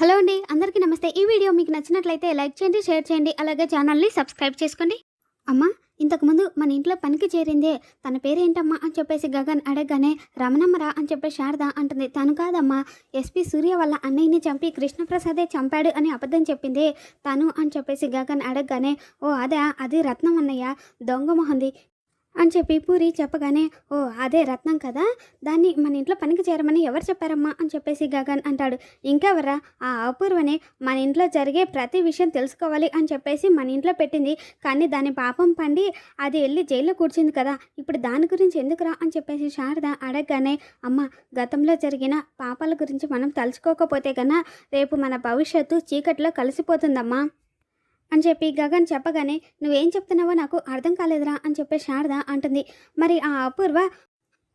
Hello అండి అందరికీ నమస్తే. ఈ వీడియో మీకు నచ్చినట్లయితే లైక్ చేయండి షేర్ చేయండి అలాగే ఛానల్ని సబ్స్క్రైబ్ చేసుకోండి. అమ్మా ఇంతకుముందు మన ఇంట్లో పనికి చేరిందే. తన పేరేంటమ్మా అని చెప్పేసి గగన్ అడగగానే రమణమ్మరా అని చెప్పేసి శారద అంటుంది. తను కాదమ్మా ఎస్పీ సూర్య వాళ్ళ అన్నయ్యని చంపి కృష్ణప్రసాదే చంపాడు అని అబద్ధం చెప్పింది. తను అని చెప్పేసి గగన్ అడగగానే ఓ అదే అది రత్నం అన్నయ్య దొంగ మొహంది. అని చెప్పి పూరి చెప్పగానే ఓ అదే రత్నం కదా దాన్ని మన ఇంట్లో పనికి చేరమని ఎవరు చెప్పారమ్మా? అని చెప్పేసి గగన్ అంటాడు. ఇంకెవరా ఆ అపూర్వనే మన ఇంట్లో జరిగే ప్రతి విషయం తెలుసుకోవాలి అని చెప్పేసి మన ఇంట్లో పెట్టింది. కానీ దాని పాపం పండి అది వెళ్ళి జైల్లో కూర్చుంది కదా ఇప్పుడు దాని గురించి ఎందుకురా అని చెప్పేసి శారద అడగగానే అమ్మ గతంలో జరిగిన పాపాల గురించి మనం తలుచుకోకపోతే కన్నా రేపు మన భవిష్యత్తు చీకట్లో కలిసిపోతుందమ్మా. అని చెప్పి గగన్ చెప్పగానే నువ్వేం చెప్తున్నావో నాకు అర్థం కాలేదురా అని చెప్పి శారద అంటుంది. మరి ఆ అపూర్వ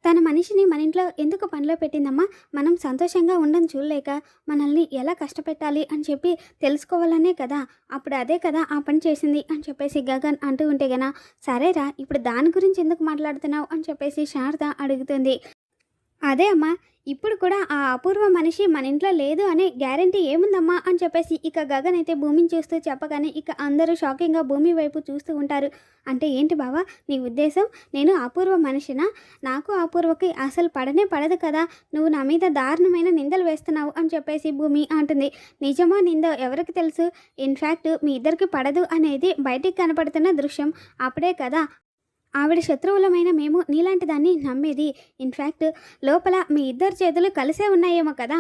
తన మనిషిని మన ఇంట్లో ఎందుకు పనిలో పెట్టిందమ్మా? మనం సంతోషంగా ఉండని చూడలేక మనల్ని ఎలా కష్టపెట్టాలి అని చెప్పి తెలుసుకోవాలనే కదా అప్పుడు అదే కదా ఆ పని చేసింది అని చెప్పేసి గగన్ అంటూ ఉంటే గనా సరేరా ఇప్పుడు దాని గురించి ఎందుకు మాట్లాడుతున్నావు? అని చెప్పేసి శారద అడుగుతుంది. అదే అమ్మా ఇప్పుడు కూడా ఆ అపూర్వ మనిషి మన ఇంట్లో లేదు అనే గ్యారంటీ ఏముందమ్మా అని చెప్పేసి ఇక గగన్ అయితే భూమిని చూస్తూ చెప్పగానే ఇక అందరూ షాకింగ్గా భూమి వైపు చూస్తూ ఉంటారు. అంటే ఏంటి బావా నీ ఉద్దేశం? నేను అపూర్వ మనిషినా? నాకు అపూర్వకి అసలు పడనే పడదు కదా. నువ్వు నా మీద దారుణమైన నిందలు వేస్తున్నావు అని చెప్పేసి భూమి అంటుంది. నిజమా నిందో ఎవరికి తెలుసు? ఇన్ఫ్యాక్ట్ మీ ఇద్దరికి పడదు అనేది బయటికి కనపడుతున్న దృశ్యం. అప్పుడే కదా ఆవిడ శత్రువులమైన మేము నీలాంటి దాన్ని నమ్మేది. ఇన్ఫ్యాక్ట్ లోపల మీ ఇద్దరు చేతులు కలిసే ఉన్నాయేమో కదా.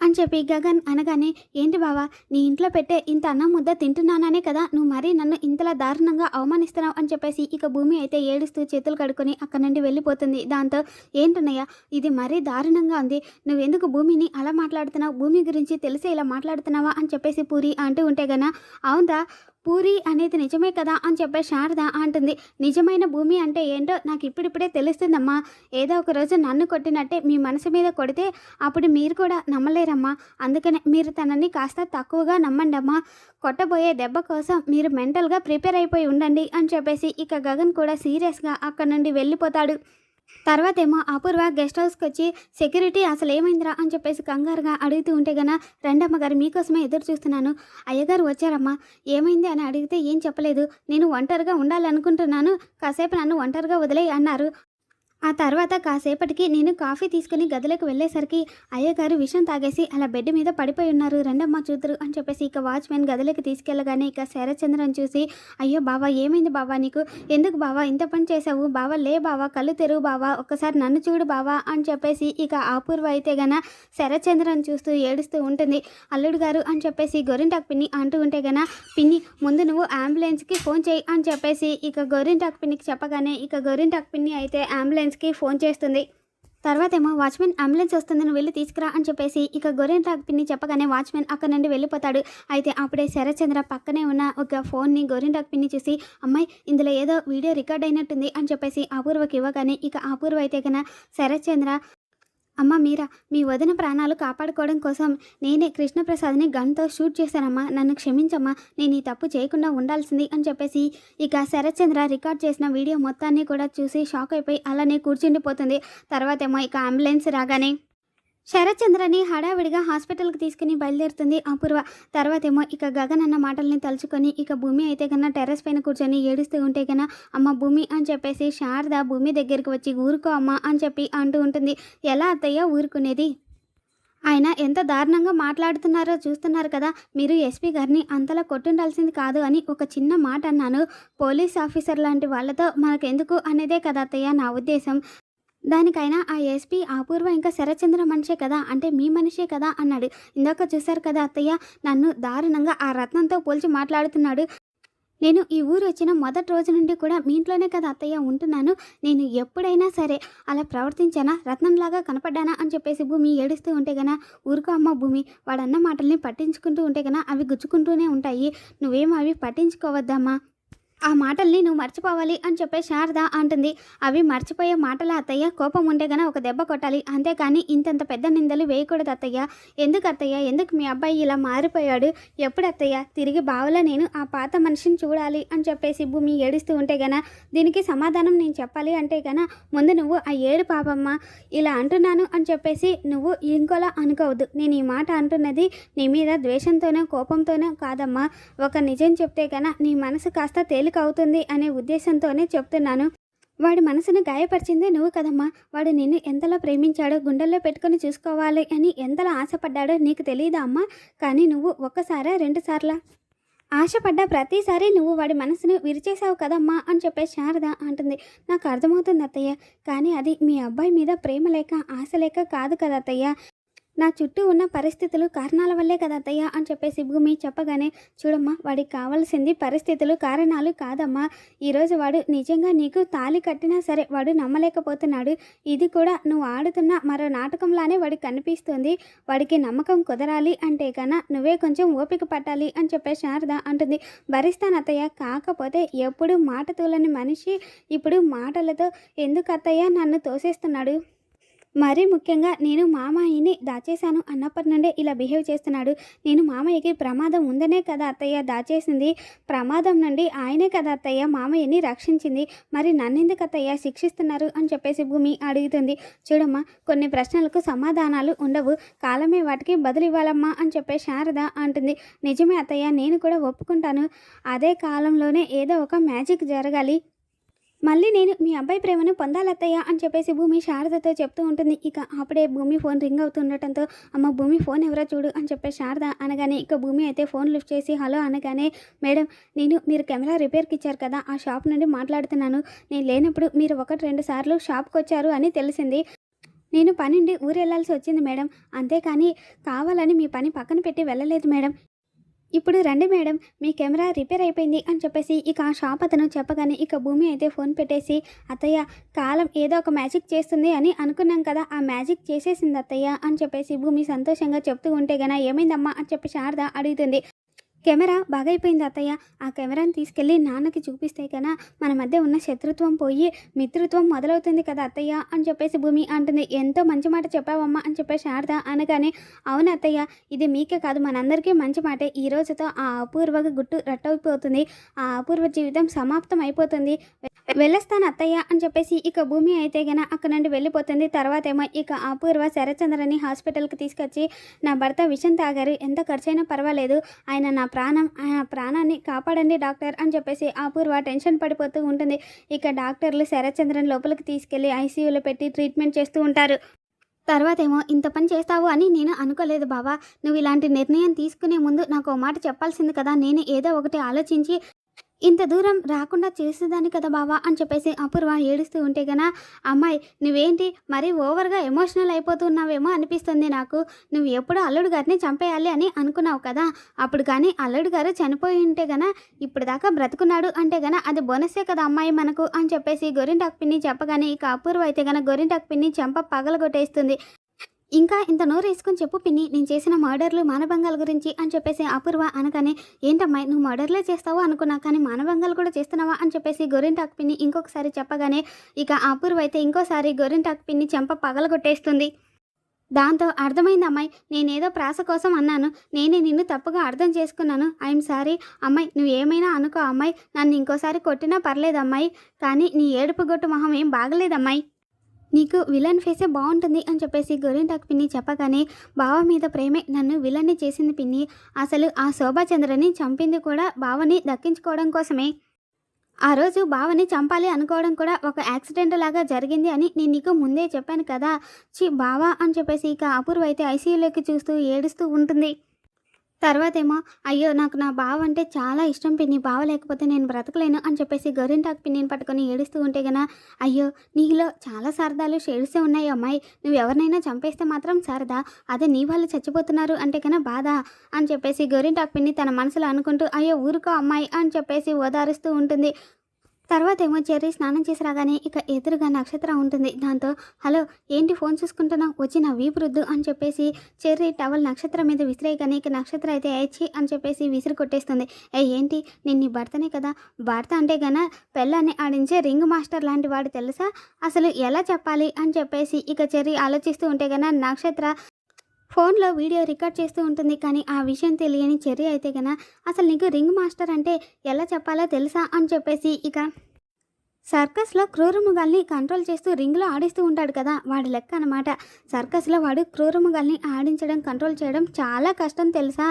అని చెప్పి గగన్ అనగానే ఏంటి బావా నీ ఇంట్లో పెట్టే ఇంత అన్నం ముద్ద తింటున్నాననే కదా. నువ్వు మరీ నన్ను ఇంతలా దారుణంగా అవమానిస్తున్నావు అని చెప్పేసి ఇక భూమి అయితే ఏడుస్తూ చేతులు కడుక్కొని అక్కడి నుండి వెళ్ళిపోతుంది. దాంతో ఏంటన్నయ్య ఇది మరీ దారుణంగా ఉంది. నువ్వెందుకు భూమిని అలా మాట్లాడుతున్నావు? భూమి గురించి తెలిసే ఇలా మాట్లాడుతున్నావా? అని చెప్పేసి పూరి అంటూ ఉంటే గన అవుందా పూరి అనేది నిజమే కదా అని చెప్పే శారద అంటుంది. నిజమైన భూమి అంటే ఏంటో నాకు ఇప్పుడిప్పుడే తెలుస్తుందమ్మా. ఏదో ఒక రోజు నన్ను కొట్టినట్టే మీ మనసు మీద కొడితే అప్పుడు మీరు కూడా నమ్మలేరమ్మా. అందుకనే మీరు తనని కాస్త తక్కువగా నమ్మండి అమ్మా కొట్టబోయే దెబ్బ కోసం మీరు మెంటల్గా ప్రిపేర్ అయిపోయి ఉండండి అని చెప్పేసి ఇక గగన్ కూడా సీరియస్గా అక్కడ నుండి వెళ్ళిపోతాడు. తర్వాత ఏమో అపూర్వ గెస్ట్ హౌస్కి వచ్చి సెక్యూరిటీ అసలు ఏమైందిరా అని చెప్పేసి కంగారుగా అడుగుతూ ఉంటే గన రెండమ్మ గారు మీకోసమే ఎదురు చూస్తున్నాను. అయ్యగారు వచ్చారమ్మా. ఏమైంది? అని అడిగితే ఏం చెప్పలేదు. నేను ఒంటరిగా ఉండాలనుకుంటున్నాను. కాసేపు నన్ను ఒంటరిగా వదిలేయి అన్నారు. ఆ తర్వాత కాసేపటికి నేను కాఫీ తీసుకుని గదిలోకి వెళ్ళేసరికి అయ్యగారు విషం తాగేసి అలా బెడ్ మీద పడిపోయి ఉన్నారు. రెండమ్మ చూతురు అని చెప్పేసి ఇక వాచ్మెన్ గదిలోకి తీసుకెళ్ళగానే ఇక శరచంద్రన్ చూసి అయ్యో బావా ఏమైంది బావా నీకు? ఎందుకు బావా ఇంత పని చేసావు బావా లే బావా కళ్ళు తెరువు బావా ఒక్కసారి నన్ను చూడు బావా అని చెప్పేసి ఇక అపూర్వ అయితే గన శరచంద్రన్ చూస్తూ ఏడుస్తూ ఉంటుంది. అల్లుడు గారు అని చెప్పేసి గొరింటాకు పిన్ని అంటూ ఉంటే గన పిన్ని ముందు నువ్వు అంబులెన్స్కి ఫోన్ చేయి అని చెప్పేసి ఇక గొరింటాకు పిన్నికి చెప్పగానే ఇక గొరింటాకు పిన్ని అయితే అంబులెన్స్కి ఫోన్ చేస్తుంది. తర్వాత ఏమో వాచ్మెన్ అంబులెన్స్ వస్తుంది నువ్వు వెళ్ళి తీసుకురా అని చెప్పేసి ఇక గొర్రెన్ పిన్ని చెప్పగానే వాచ్మెన్ అక్కడ నుండి వెళ్ళిపోతాడు. అయితే అప్పుడే శరత్చంద్ర పక్కనే ఉన్న ఒక ఫోన్ని గోరింటాకు పిన్ని చూసి అమ్మాయి ఇందులో ఏదో వీడియో రికార్డ్ అయినట్టుంది అని చెప్పేసి అపూర్వకి ఇవ్వగానే ఇక అపూర్వ అయితే కన్నా శరత్చంద్ర అమ్మ మీరా మీ వదిన ప్రాణాలు కాపాడుకోవడం కోసం నేనే కృష్ణప్రసాద్ని గన్తో షూట్ చేశానమ్మా. నన్ను క్షమించమ్మా నేను ఈ తప్పు చేయకుండా ఉండాల్సింది అని చెప్పేసి ఇక శరత్చంద్ర రికార్డ్ చేసిన వీడియో మొత్తాన్ని కూడా చూసి షాక్ అయిపోయి అలానే కూర్చుండిపోతుంది. తర్వాతేమో ఇక అంబులెన్స్ రాగానే శరత్చంద్రని హడావిడిగా హాస్పిటల్కి తీసుకుని బయలుదేరుతుంది అపూర్వ. తర్వాత ఏమో ఇక గగన్ అన్న మాటల్ని తలుచుకొని ఇక భూమి అయితే కన్నా టెర్రస్ పైన కూర్చొని ఏడుస్తూ ఉంటే కన్నా అమ్మ భూమి అని చెప్పేసి శారద భూమి దగ్గరికి వచ్చి ఊరుకో అమ్మ అని చెప్పి అంటూ ఉంటుంది. ఎలా అత్తయ్య ఊరుకునేది? ఆయన ఎంత దారుణంగా మాట్లాడుతున్నారో చూస్తున్నారు కదా మీరు ఎస్పీ గారిని అంతలా కొట్టుండాల్సింది కాదు అని ఒక చిన్న మాట అన్నాను. పోలీస్ ఆఫీసర్ లాంటి వాళ్ళతో మనకెందుకు అనేదే కదా అత్తయ్య నా ఉద్దేశం. దానికైనా ఆ ఎస్పీ అపూర్వ ఇంకా శరచంద్ర మనిషే కదా అంటే మీ మనిషే కదా అన్నాడు. ఇందాక చూశారు కదా అత్తయ్య నన్ను దారుణంగా ఆ రత్నంతో పోల్చి మాట్లాడుతున్నాడు. నేను ఈ ఊరు వచ్చిన మొదటి రోజు నుండి కూడా మీ ఇంట్లోనే కదా అత్తయ్య ఉంటున్నాను. నేను ఎప్పుడైనా సరే అలా ప్రవర్తించానా రత్నంలాగా కనపడ్డానా అని చెప్పేసి భూమి ఏడుస్తూ ఉంటే గనా ఊరుకో అమ్మ భూమి వాడన్న మాటల్ని పట్టించుకుంటూ ఉంటే గనా అవి గుచ్చుకుంటూనే ఉంటాయి. నువ్వేమో అవి పట్టించుకోవద్దమ్మా. ఆ మాటల్ని నువ్వు మర్చిపోవాలి అని చెప్పే శారద అంటుంది. అవి మర్చిపోయే మాటల అత్తయ్య కోపం ఉంటే గన ఒక దెబ్బ కొట్టాలి. అంతేకాని ఇంతంత పెద్ద నిందలు వేయకూడదు అత్తయ్య. ఎందుకు అత్తయ్య? ఎందుకు మీ అబ్బాయి ఇలా మారిపోయాడు? ఎప్పుడు అత్తయ్య? తిరిగి బావలో నేను ఆ పాత మనిషిని చూడాలి అని చెప్పేసి భూమి ఏడుస్తూ ఉంటే గన దీనికి సమాధానం నేను చెప్పాలి అంటే గన ముందు నువ్వు ఆ ఏడు పాపమ్మ ఇలా అంటున్నాను అని చెప్పేసి నువ్వు ఇంకోలా అనుకోవద్దు. నేను ఈ మాట అంటున్నది నీ మీద ద్వేషంతోనో కోపంతోనో కాదమ్మా. ఒక నిజం చెప్తే గన నీ మనసు కాస్త ఎందుకు అవుతుంది అనే ఉద్దేశంతోనే చెప్తున్నాను. వాడి మనసును గాయపరిచిందే నువ్వు కదమ్మా. వాడు నిన్ను ఎంతలా ప్రేమించాడో గుండెల్లో పెట్టుకొని చూసుకోవాలి అని ఎంతలా ఆశపడ్డాడో నీకు తెలియదా అమ్మా? కానీ నువ్వు ఒక్కసారా రెండుసార్లా? ఆశపడ్డా ఆశపడ్డ ప్రతిసారి నువ్వు వాడి మనసును విరిచేసావు కదమ్మా అని చెప్పే శారద అంటుంది. నాకు అర్థమవుతుంది అత్తయ్య. కానీ అది మీ అబ్బాయి మీద ప్రేమ లేక ఆశ లేక కాదు కదా అత్తయ్య. నా చుట్టూ ఉన్న పరిస్థితులు కారణాల వల్లే కదా అత్తయ్య అని చెప్పేసి భూమి చెప్పగానే చూడమ్మా వాడికి కావాల్సింది పరిస్థితులు కారణాలు కాదమ్మా. ఈరోజు వాడు నిజంగా నీకు తాళి కట్టినా సరే వాడు నమ్మలేకపోతున్నాడు. ఇది కూడా నువ్వు ఆడుతున్న మరో నాటకంలానే వాడికి కనిపిస్తుంది. వాడికి నమ్మకం కుదరాలి అంటే కన్నా నువ్వే కొంచెం ఓపిక పట్టాలి అని చెప్పే శారద అంటుంది. భరిస్తాను అత్తయ్య. కాకపోతే ఎప్పుడు మాట తూలని మనిషి ఇప్పుడు మాటలతో ఎందుకు అత్తయ్య నన్ను తోసేస్తున్నాడు? మరీ ముఖ్యంగా నేను మామయ్యని దాచేశాను అన్నప్పటి నుండే ఇలా బిహేవ్ చేస్తున్నాడు. నేను మామయ్యకి ప్రమాదం ఉందనే కదా అత్తయ్య దాచేసింది. ప్రమాదం నుండి ఆయనే కదా అత్తయ్య మామయ్యని రక్షించింది. మరి నన్నెందుకు అత్తయ్య శిక్షిస్తున్నారు అని చెప్పేసి భూమి అడుగుతుంది. చూడమ్మా కొన్ని ప్రశ్నలకు సమాధానాలు ఉండవు. కాలమే వాటికి బదులు ఇవ్వాలమ్మా అని చెప్పే శారద అంటుంది. నిజమే అత్తయ్య నేను కూడా ఒప్పుకుంటాను. అదే కాలంలోనే ఏదో ఒక మ్యాజిక్ జరగాలి. మళ్ళీ నేను మీ అబ్బాయి ప్రేమను పొందాలత్తయ్య అని చెప్పేసి భూమి శారదతో చెప్తూ ఉంటుంది. ఇక అప్పుడే భూమి ఫోన్ రింగ్ అవుతుండటంతో అమ్మ భూమి ఫోన్ ఎవరో చూడు అని చెప్పే శారద అనగానే ఇక భూమి అయితే ఫోన్ లిఫ్ట్ చేసి హలో అనగానే మేడం నేను మీరు కెమెరా రిపేర్కి ఇచ్చారు కదా ఆ షాప్ నుండి మాట్లాడుతున్నాను. నేను లేనప్పుడు మీరు ఒకటి రెండు సార్లు షాప్కి వచ్చారు అని తెలిసింది. నేను పనిండి ఊరు వెళ్ళాల్సి వచ్చింది మేడం. అంతేకాని కావాలని మీ పని పక్కన పెట్టి వెళ్ళలేదు మేడం. ఇప్పుడు రండి మేడం మీ కెమెరా రిపేర్ అయిపోయింది అని చెప్పేసి ఇక ఆ షాప్ అతను చెప్పగానే ఇక భూమి అయితే ఫోన్ పెట్టేసి అత్తయ్య కాలం ఏదో ఒక మ్యాజిక్ చేస్తుంది అని అనుకున్నాం కదా ఆ మ్యాజిక్ చేసేసింది అత్తయ్య అని చెప్పేసి భూమి సంతోషంగా చెప్తూ ఉంటే గన ఏమైందమ్మా? అని చెప్పి శారద అడుగుతుంది. కెమెరా బాగైపోయింది అత్తయ్య. ఆ కెమెరాని తీసుకెళ్ళి నాన్నకి చూపిస్తే కదా మన మధ్య ఉన్న శత్రుత్వం పోయి మిత్రుత్వం మొదలవుతుంది కదా అత్తయ్య అని చెప్పేసి భూమి అంటుంది. ఎంతో మంచి మాట చెప్పావమ్మా అని చెప్పే శారద అనగానే అవును అత్తయ్య ఇది మీకే కాదు మనందరికీ మంచి మాటే. ఈ రోజుతో ఆ అపూర్వకు గుట్టు రట్టయిపోతుంది ఆ అపూర్వ జీవితం సమాప్తం అయిపోతుంది. వెళ్ళొస్తాను అత్తయ్య అని చెప్పేసి ఇక భూమి అయితే గన అక్కడ నుండి వెళ్ళిపోతుంది. తర్వాత ఏమో ఇక అపూర్వ శరచంద్రని హాస్పిటల్కి తీసుకొచ్చి నా భర్త విషం తాగారు ఎంత ఖర్చైనా పర్వాలేదు. ఆయన నా ప్రాణం ఆయన ప్రాణాన్ని కాపాడండి డాక్టర్ అని చెప్పేసి అపూర్వ టెన్షన్ పడిపోతూ ఉంటుంది. ఇక డాక్టర్లు శరచంద్రన్ లోపలికి తీసుకెళ్ళి ఐసీయూలో పెట్టి ట్రీట్మెంట్ చేస్తూ ఉంటారు. తర్వాత ఏమో ఇంత పని చేస్తావు అని నేను అనుకోలేదు బావా. నువ్వు ఇలాంటి నిర్ణయం తీసుకునే ముందు నాకు ఓ మాట చెప్పాల్సింది కదా. నేను ఏదో ఒకటి ఆలోచించి ఇంత దూరం రాకుండా చేసేదాన్ని కదా బావా అని చెప్పేసి అపూర్వ ఏడుస్తూ ఉంటే గన అమ్మాయి నువ్వేంటి మరీ ఓవర్గా ఎమోషనల్ అయిపోతున్నావేమో అనిపిస్తుంది నాకు. నువ్వు ఎప్పుడు అల్లుడు గారిని చంపేయాలి అని అనుకున్నావు కదా. అప్పుడు కానీ అల్లుడు గారు చనిపోయి ఉంటే గన ఇప్పుడు దాకా బ్రతుకున్నాడు అంటే గన అది బోనసే కదా అమ్మాయి మనకు అని చెప్పేసి గొరింటాకు పిన్ని చెప్పగానే ఇక అపూర్వ అయితే గన గొరింటాకు పిన్ని చెంప పగలగొట్టేస్తుంది. ఇంకా ఇంత నోరు వేసుకొని చెప్పు పిన్ని నేను చేసిన మర్డర్లు మానభంగాల గురించి అని చెప్పేసి అపూర్వ అనగానే ఏంటమ్మాయి నువ్వు మర్డర్లే చేస్తావో అనుకున్నా కానీ మానభంగాలు కూడా చేస్తున్నావా? అని చెప్పేసి గొరింటాకు పిన్ని ఇంకొకసారి చెప్పగానే ఇక అపూర్వ అయితే ఇంకోసారి గొరింటాకు పిన్ని చెంప పగలగొట్టేస్తుంది. దాంతో అర్థమైంది అమ్మాయి నేనేదో ప్రాస కోసం అన్నాను నేనే నిన్ను తప్పుగా అర్థం చేసుకున్నాను. ఐఎమ్ సారీ అమ్మాయి నువ్వు ఏమైనా అనుకో అమ్మాయి నన్ను ఇంకోసారి కొట్టినా పర్లేదు అమ్మాయి కానీ నీ ఏడుపు గొట్టు మొహం ఏం బాగలేదమ్మాయి. నీకు విలన్ ఫేసే బాగుంటుంది అని చెప్పేసి గోరింటాకు పిన్ని చెప్పగానే బావ మీద ప్రేమే నన్ను విలన్ని చేసింది పిన్ని. అసలు ఆ శోభాచంద్రని చంపింది కూడా బావని దక్కించుకోవడం కోసమే. ఆ రోజు బావని చంపాలి అనుకోవడం కూడా ఒక యాక్సిడెంట్ లాగా జరిగింది అని నేను నీకు ముందే చెప్పాను కదా. చి బావా అని చెప్పేసి ఇక అపూర్వ అయితే ఐసీయూలోకి చూస్తూ ఏడుస్తూ ఉంటుంది. తర్వాత ఏమో అయ్యో నాకు నా బావ అంటే చాలా ఇష్టం పిన్ని బావ లేకపోతే నేను బ్రతకలేను అని చెప్పేసి గోరింటాకు పిన్నిని పట్టుకొని ఏడుస్తూ ఉంటే గనా అయ్యో నీలో చాలా సరదాలు షేడ్సే ఉన్నాయి అమ్మాయి. నువ్వు ఎవరినైనా చంపేస్తే మాత్రం సరదా అదే నీ వాళ్ళు చచ్చిపోతున్నారు అంటే కన్నా బాధ అని చెప్పేసి గొరింటాకు పిన్ని తన మనసులో అనుకుంటూ అయ్యో ఊరుకో అమ్మాయి అని చెప్పేసి ఓదారుస్తూ ఉంటుంది. తర్వాత ఏమో చెర్రీ స్నానం చేసి రాగానే ఇక ఎదురుగా నక్షత్ర ఉంటుంది. దాంతో హలో ఏంటి ఫోన్ చూసుకుంటున్నావు? వచ్చి నా వీపు రుద్దు అని చెప్పేసి చెర్రీ టవల్ నక్షత్రం మీద విసిరేయగానే ఇక నక్షత్ర అయితే ఏచి అని చెప్పేసి విసిరి కొట్టేస్తుంది. ఏ ఏంటి? నేను నీ భర్తనే కదా? భర్త అంటే గన పెళ్ళాన్ని ఆడించే రింగ్ మాస్టర్ లాంటి వాడు తెలుసా? అసలు ఎలా చెప్పాలి? అని చెప్పేసి ఇక చెర్రీ ఆలోచిస్తూ ఉంటే గన నక్షత్ర ఫోన్లో వీడియో రికార్డ్ చేస్తూ ఉంటుంది. కానీ ఆ విషయం తెలియని చెర్రీ అయితే గన అసలు నీకు రింగ్ మాస్టర్ అంటే ఎలా చెప్పాలో తెలుసా? అని చెప్పేసి ఇక సర్కస్లో క్రూరముగాల్ని కంట్రోల్ చేస్తూ రింగ్లో ఆడిస్తూ ఉంటాడు కదా వాడి లెక్క అనమాట సర్కస్లో వాడు క్రూరముగాల్ని ఆడించడం కంట్రోల్ చేయడం చాలా కష్టం తెలుసా?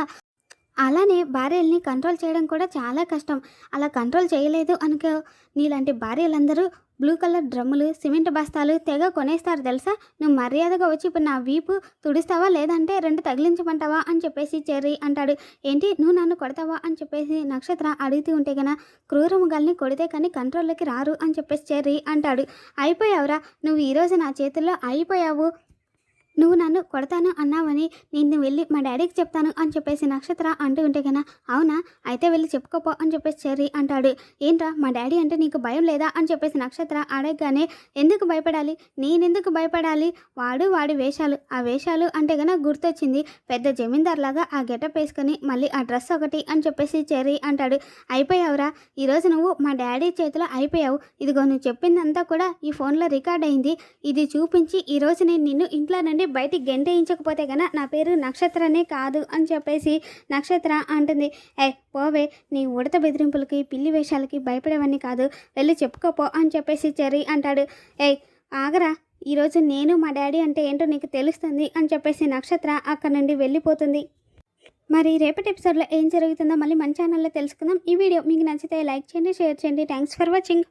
అలానే భార్యల్ని కంట్రోల్ చేయడం కూడా చాలా కష్టం. అలా కంట్రోల్ చేయలేదు అనుకో నీలాంటి భార్యలందరూ బ్లూ కలర్ డ్రమ్ములు సిమెంట్ బస్తాలు తెగ కొనేస్తారు తెలుసా? నువ్వు మర్యాదగా వచ్చి ఇప్పుడు నా వీపు తుడుస్తావా? లేదంటే రెండు తగిలించమంటావా? అని చెప్పేసి చెర్రీ అంటాడు. ఏంటి? నువ్వు నన్ను కొడతావా? అని చెప్పేసి నక్షత్ర అడుగుతూ ఉంటే కన్నా క్రూరముగాల్ని కొడితే కానీ కంట్రోల్లోకి రారు అని చెప్పేసి చెర్రీ అంటాడు. అయిపోయావురా? నువ్వు ఈరోజు నా చేతుల్లో అయిపోయావు. నువ్వు నన్ను కొడతాను అన్నావని నేను వెళ్ళి మా డాడీకి చెప్తాను అని చెప్పేసి నక్షత్ర అంటూ ఉంటే కన్నా అవునా? అయితే వెళ్ళి చెప్పుకోపో అని చెప్పేసి చెర్రీ అంటాడు. ఏంట్రా మా డాడీ అంటే నీకు భయం లేదా అని చెప్పేసి నక్షత్ర అడగగానే ఎందుకు భయపడాలి? నేనెందుకు భయపడాలి? వాడు వాడి వేషాలు. ఆ వేషాలు అంటే కన్నా గుర్తొచ్చింది. పెద్ద జమీందార్ లాగా ఆ గెటప్ వేసుకొని మళ్ళీ ఆ డ్రెస్ ఒకటి అని చెప్పేసి చెర్రీ అంటాడు. అయిపోయావురా? ఈరోజు నువ్వు మా డాడీ చేతిలో అయిపోయావు. ఇదిగో నువ్వు చెప్పిందంతా కూడా ఈ ఫోన్లో రికార్డ్ అయింది. ఇది చూపించి ఈరోజు నేను నిన్ను ఇంట్లో నుండి బయటికి గెంటేయించకపోతే గన నా పేరు నక్షత్రనే కాదు అని చెప్పేసి నక్షత్ర అంటుంది. ఏ పోవే నీ ఉడత బెదిరింపులకి పిల్లి వేషాలకి భయపడేవన్నీ కాదు. వెళ్ళి చెప్పుకోపో అని చెప్పేసి చెర్రీ అంటాడు. ఏ ఆగరా ఈరోజు నేను మా డాడీ అంటే ఏంటో నీకు తెలుస్తుంది అని చెప్పేసి నక్షత్ర అక్కడ నుండి వెళ్ళిపోతుంది. మరి రేపటి ఎపిసోడ్లో ఏం జరుగుతుందో మళ్ళీ మన ఛానల్లో తెలుసుకుందాం. ఈ వీడియో మీకు నచ్చితే లైక్ చేయండి షేర్ చేయండి. Thanks for watching.